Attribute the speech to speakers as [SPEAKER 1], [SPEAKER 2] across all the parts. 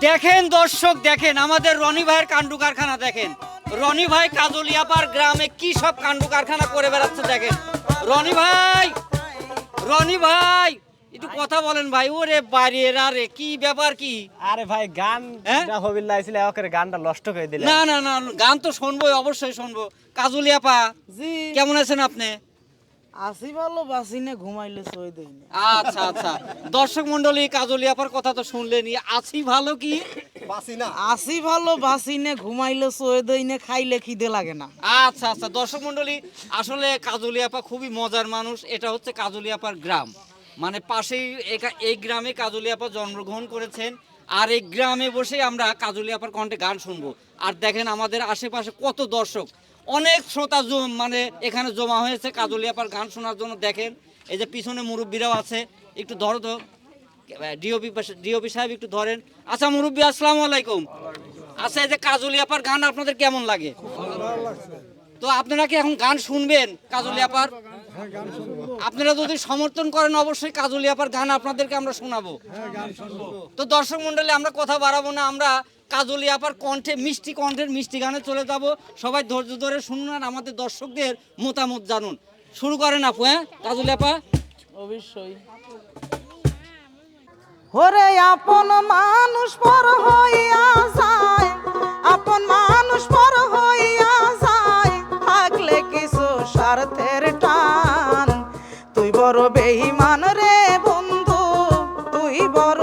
[SPEAKER 1] দেখেন দর্শক দেখেন আমাদের রনি ভাইয়ের কাণ্ডু কারখানা দেখেন। রনি ভাই কাজলিয়াপার গ্রামে কি সব কাণ্ডু কারখানা করে বেড়াচ্ছে দেখেন। রনি ভাই রনি ভাই একটু কথা বলেন ভাই ওরে বাইরে রে কি ব্যাপার কি?
[SPEAKER 2] আরে ভাই গান
[SPEAKER 1] হ্যাঁ?
[SPEAKER 2] হবিল লাইছিল ওকে গানটা নষ্ট করে দিলে।
[SPEAKER 1] না না না গান তো শুনবোই অবশ্যই শুনব। কাজলিয়াপা
[SPEAKER 3] জি।
[SPEAKER 1] কেমন আছেন আপনি?
[SPEAKER 3] আসি ভালো বাসি না ঘুমাইলে সই দেই না।
[SPEAKER 1] আচ্ছা আচ্ছা। দর্শক মন্ডলী কাজলিয়াপার কথা তো শুনলেনই। আছি ভালো কি?
[SPEAKER 3] আসি ভালো বাসি না ঘুমাইলে সই দেই না খাইলে খিদে লাগে না।
[SPEAKER 1] আচ্ছা আচ্ছা। দর্শক মন্ডলী আসলে কাজলিয়াপা খুবই মজার মানুষ। এটা হচ্ছে কাজলিয়াপার গ্রাম। মানে পাশেই এই গ্রামে কাজলিয়াপা জন্মগ্রহণ করেছেন। আর এই গ্রামে বসে আমরা কাজলিয়াপার কণ্ঠে গান শুনব। আর দেখেন আমাদের আশেপাশে কত দর্শক। অনেক শ্রোতা মানে এখানে জমা হয়েছে। কাজলিয়াপার গান শোনার জন্য দেখেন। এই যে পিছনে মুরব্বীরাও আছে। একটু ধরো তো। ডিওপি ডিওপি সাহেব একটু ধরেন। আচ্ছা মুরব্বী, আসসালামু আলাইকুম। আচ্ছা এই যে কাজলিয়াপার গান আপনাদের কেমন লাগে? তো আপনারা কি এখন গান শুনবেন কাজলি আপার? আপনারা যদি সমর্থন করেন, অবশ্যই কাজলি আপার গান আপনাদেরকে আমরা শোনাবো। তো দর্শক মন্ডলী আমরা কথা বাড়াবো না। আমরা কাজলি আপার কণ্ঠে মিষ্টি কণ্ঠের মিষ্টি গানে চলে যাব। সবাই ধৈর্য ধরে শুনুন আর আমাদের দর্শকদের মতামত জানুন। শুরু করেন আপু হ্যাঁ? কাজলি আপা?
[SPEAKER 3] অবশ্যই। ওরে আপন মানুষ পর হইয়া যায় আপন মানুষ পর হইয়া যায় থাকলে কিছু স্বার্থের টান। তুই বড় বেঈমান রে বন্ধু তুই বড়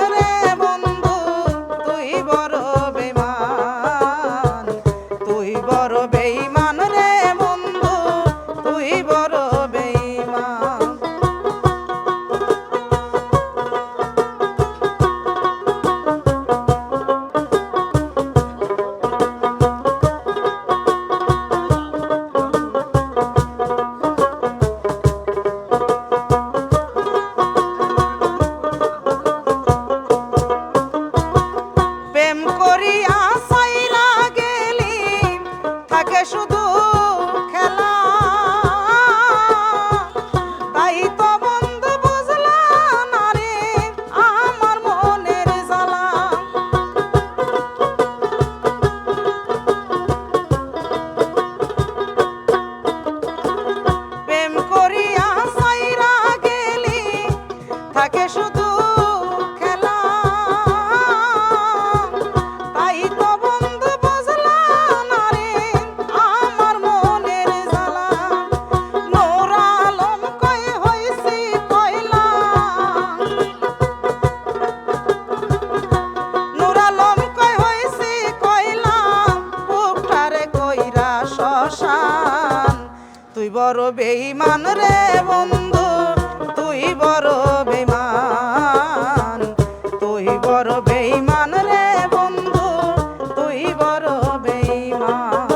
[SPEAKER 3] করিয়া সাইরা গেলি থাকে শুধু খেলা। তাই তো বন্ধু আমার প্রেম করিয়া গেলি থাকে শুধু তুই বড় বেঈমান রে বন্ধু, তুই বড় বেঈমান। তুই বড় বেঈমান রে বন্ধু, তুই বড় বেঈমান।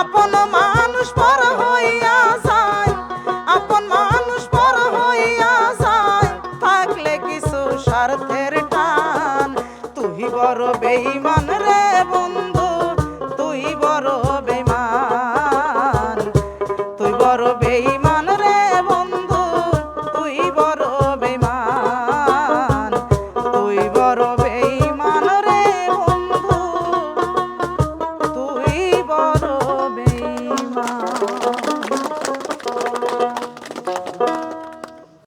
[SPEAKER 3] আপন মানুষ পর হইয়া যায়, আপন মানুষ পর হইয়া যায়, থাকলে কিছু স্বার্থের টান। তুই বড় বেঈমান রে বন্ধু